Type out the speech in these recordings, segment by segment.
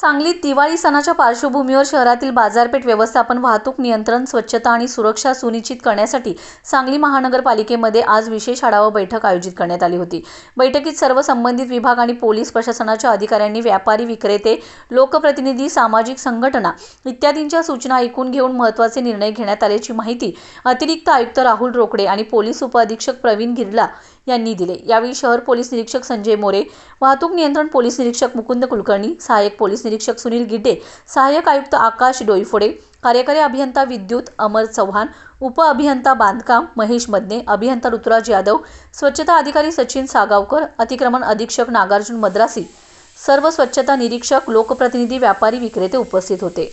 सांगलीत दिवाळी सणाच्या पार्श्वभूमीवर शहरातील बाजारपेठ व्यवस्थापन वाहतूक नियंत्रण स्वच्छता आणि सुरक्षा सुनिश्चित करण्यासाठी सांगली महानगरपालिकेमध्ये आज विशेष आढावा बैठक आयोजित करण्यात आली होती. बैठकीत सर्व संबंधित विभाग आणि पोलीस प्रशासनाच्या अधिकाऱ्यांनी व्यापारी विक्रेते लोकप्रतिनिधी सामाजिक संघटना इत्यादींच्या सूचना ऐकून घेऊन महत्त्वाचे निर्णय घेण्यात आल्याची माहिती अतिरिक्त आयुक्त राहुल रोकडे आणि पोलीस उपअधीक्षक प्रवीण गिरला यांनी दिले. यावेळी शहर पोलीस निरीक्षक संजय मोरे वाहतूक नियंत्रण पोलीस निरीक्षक मुकुंद कुलकर्णी सहाय्यक पोलीस निरीक्षक सुनील गिड्डे सहाय्यक आयुक्त आकाश डोईफोडे कार्यकारी अभियंता विद्युत अमर चव्हाण उप अभियंता बांधकाम महेश मदने अभियंता ऋतुराज यादव स्वच्छता अधिकारी सचिन सागावकर अतिक्रमण अधीक्षक नागार्जुन मद्रासी सर्व स्वच्छता निरीक्षक लोकप्रतिनिधी व्यापारी विक्रेते उपस्थित होते.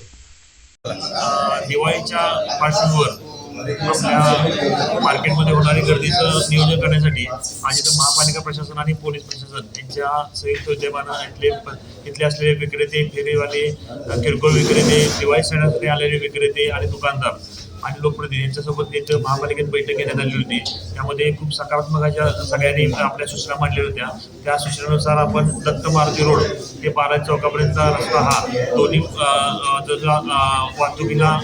दिवाळीच्या पार्श्वभूमीवर मार्केटमध्ये होणारी गर्दीचं नियोजन करण्यासाठी आज इथं महापालिका प्रशासन आणि पोलीस प्रशासन यांच्या संयुक्त उद्यमानं इथले इथले असलेले विक्रेते फेरीवाले किरकोळ विक्रेते दिवाळी सणासाठी आलेले विक्रेते आणि दुकानदार आणि लोकप्रतिनिधी यांच्यासोबत एक महापालिकेत बैठक घेण्यात आली होती. त्यामध्ये खूप सकारात्मक अशा सगळ्यांनी आपल्या सूचना मांडल्या होत्या. त्या सूचनेनुसार आपण दत्त मारुती रोड ते बारा चौकापर्यंतचा रस्ता हा दोन्ही वाहतुकीला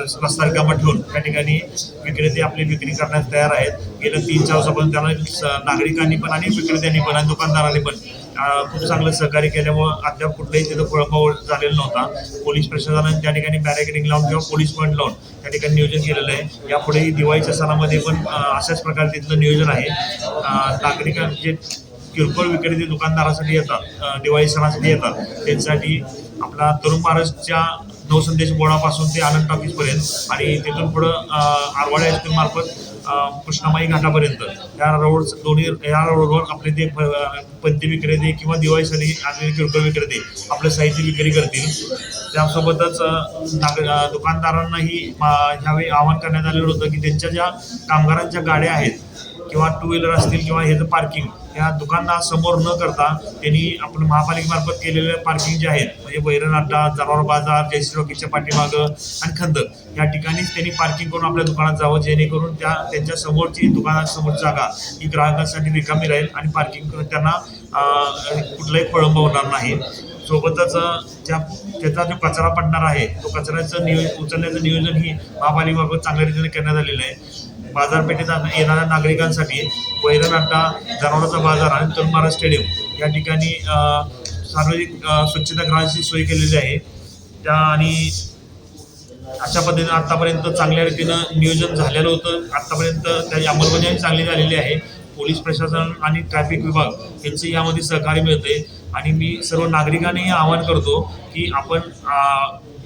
रस्ता रिकामा ठेवून त्या ठिकाणी विक्रेते आपली विक्री करण्यास तयार आहेत. गेल्या तीन चार वर्षापर्यंत त्यांना नागरिकांनी पण आणि विक्रेत्यांनी पण आणि दुकानदारांनी पण खूप चांगलं सहकार्य केल्यामुळं अद्याप कुठलाही तिथं खोळंबा झालेला नव्हता. पोलीस प्रशासनाने त्या ठिकाणी बॅरिकेडिंग लावून किंवा पोलीस पॉईंट लावून त्या ठिकाणी नियोजन केलेलं आहे. यापुढेही दिवाळीच्या सणामध्ये पण अशाच प्रकारे तिथलं नियोजन आहे. अ, नागरिकांचे किरकोळ विक्रेते दुकानदारासाठी येतात दिवाळी सणासाठी येतात त्यांच्यासाठी आपला तरुण महाराजच्या नवसंदेश बोर्डापासून ते आनंद टॉकीजपर्यंत आणि तिथून पुढं आरवाडे हायस्कूल कृष्णामाई घाटापर्यंत. या रोड दोन्ही या रोडवर आपले ते प- पंती विक्रेते किंवा दिवाळीसाठी आलेले किरकोळ विक्रेते आपलं साहित्य विक्री करतील. त्यासोबतच नाग दुकानदारांनाही मा- ह्यावेळी आवाहन करण्यात आलेलं होतं की त्यांच्या ज्या कामगारांच्या गाड्या आहेत किंवा टू व्हीलर असतील किंवा ह्याचं पार्किंग ह्या दुकानदारासमोर न करता त्यांनी आपण महापालिकेमार्फत केलेले पार्किंग जे आहेत म्हणजे वैरण अड्डा जनावर बाजार जयश्री रॉकीच्या पाठीमागं आणि खंदक या ठिकाणीच त्यांनी पार्किंग करून आपल्या दुकानात जावं जेणेकरून त्या त्यांच्या समोरची दुकानासमोर जागा ही ग्राहकांसाठी रिकामी राहील आणि पार्किंग त्यांना कुठलाही खोळंब होणार नाही. सोबतच ज्या त्याचा जो कचरा पडणार आहे तो कचऱ्याचं नियो उचलण्याचं नियोजन ही महापालिकेमार्फत चांगल्या रीतीने करण्यात आलेलं आहे. बाजारपेठेत येणाऱ्या नागरिकांसाठी वैरण अड्डा जनावरांचा बाजार आणि तरुण स्टेडियम या ठिकाणी सार्वजनिक स्वच्छतागृहाची सोय केलेली आहे. त्या आणि अशा पद्धतीनं आत्तापर्यंत चांगल्या रीतीनं नियोजन झालेलं होतं. आत्तापर्यंत त्याची अंमलबजावणी चांगली झालेली आहे. पोलीस प्रशासन आणि ट्रॅफिक विभाग यांचे यामध्ये सहकार्य मिळते आणि मी सर्व नागरिकांनाही आवाहन करतो की आपण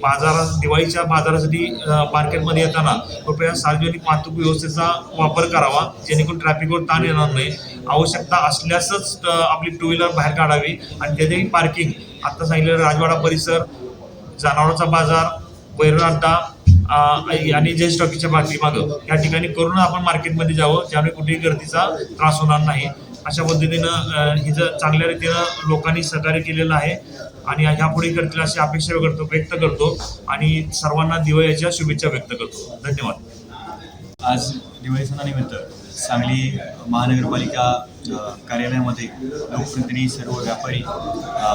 बाजारात दिवाळीच्या बाजारासाठी मार्केटमध्ये येताना कृपया सार्वजनिक वाहतूक व्यवस्थेचा वापर करावा जेणेकरून ट्रॅफिकवर ताण येणार नाही. आवश्यकता असल्यासच आपली टू व्हीलर बाहेर काढावी. आणि त्याचेही पार्किंग आत्ता सांगितलेलं राजवाडा परिसर जनावरांचा बाजार वैरण अड्डा आणि जे स्टॉकीच्या पाठीमागं या ठिकाणी करून आपण मार्केटमध्ये जावं. ज्यामुळे कुठेही गर्दीचा त्रास होणार नाही. अशा पद्धतीनं हिचं चांगल्या रीतीनं लोकांनी सहकार्य केलेलं आहे. आणि ह्यापुढे करतील अशी अपेक्षा करतो व्यक्त करतो. आणि सर्वांना दिवाळीच्या शुभेच्छा व्यक्त करतो. धन्यवाद. आज दिवाळी सणानिमित्त सांगली महानगरपालिका कार्यालयामध्ये लोकप्रतिनिधी सर्व व्यापारी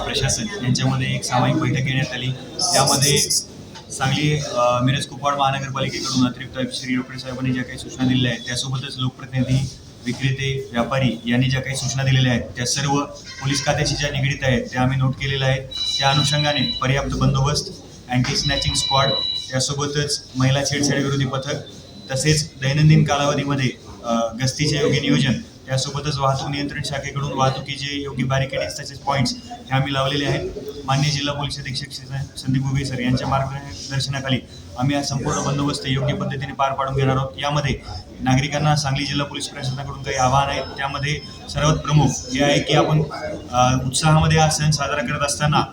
प्रशासन यांच्यामध्ये एक सामायिक बैठक घेण्यात आली. त्यामध्ये सांगली मिरज कुपवाड महानगरपालिकेकडून अतिरिक्त श्री रोकडे साहेबांनी ज्या काही सूचना दिलेल्या आहेत त्यासोबतच लोकप्रतिनिधी विक्रेते व्यापारी यांनी ज्या काही सूचना दिलेल्या आहेत त्या सर्व पोलीस खात्याशी ज्या निगडीत आहेत त्या आम्ही नोट केलेल्या आहेत. त्या अनुषंगाने पर्याप्त बंदोबस्त अँटी स्नॅचिंग स्क्वॉड त्यासोबतच महिला छेडछाड विरोधी पथक तसेच दैनंदिन कालावधीमध्ये गस्तीचे योग्य नियोजन त्यासोबतच वाहतूक नियंत्रण शाखेकडून वाहतुकीचे योग्य बॅरिकेडिंग्स तसेच पॉईंट्स हे आम्ही लावलेले आहेत. मान्य जिल्हा पोलीस अधीक्षक संदीप उभे सर यांच्या मार्गदर्शनाखाली आम्ही हा संपूर्ण बंदोबस्त योग्य पद्धतीने पार पाडून घेणार आहोत. यामध्ये नागरिकांना सांगली जिल्हा पोलीस प्रशासनाकडून काही आव्हान आहेत. त्यामध्ये सर्वात प्रमुख हे आहे की आपण उत्साहामध्ये हा सण साजरा करत असताना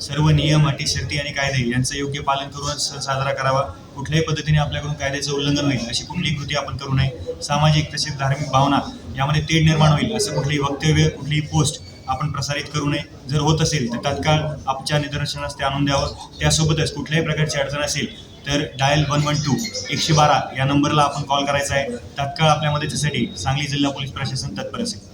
सर्व नियम अटी शर्ती आणि कायदे यांचं योग्य पालन करून सण साजरा करावा. कुठल्याही पद्धतीने आपल्याकडून कायद्याचं उल्लंघन होईल अशी कुठलीही कृती आपण करू नये. सामाजिक तसेच धार्मिक भावना यामध्ये तेढ निर्माण होईल असं कुठलीही वक्तव्य कुठलीही पोस्ट आपण प्रसारित करू नये. जर होत असेल तर तात्काळ आमच्या निदर्शनास ते आणून द्यावं. त्यासोबतच कुठल्याही प्रकारची अडचण असेल तर डायल वन वन टू एकशे बारा या नंबरला आपण कॉल करायचा आहे. तात्काळ आपल्या मदतीसाठी सांगली जिल्हा पोलीस प्रशासन तत्पर असेल.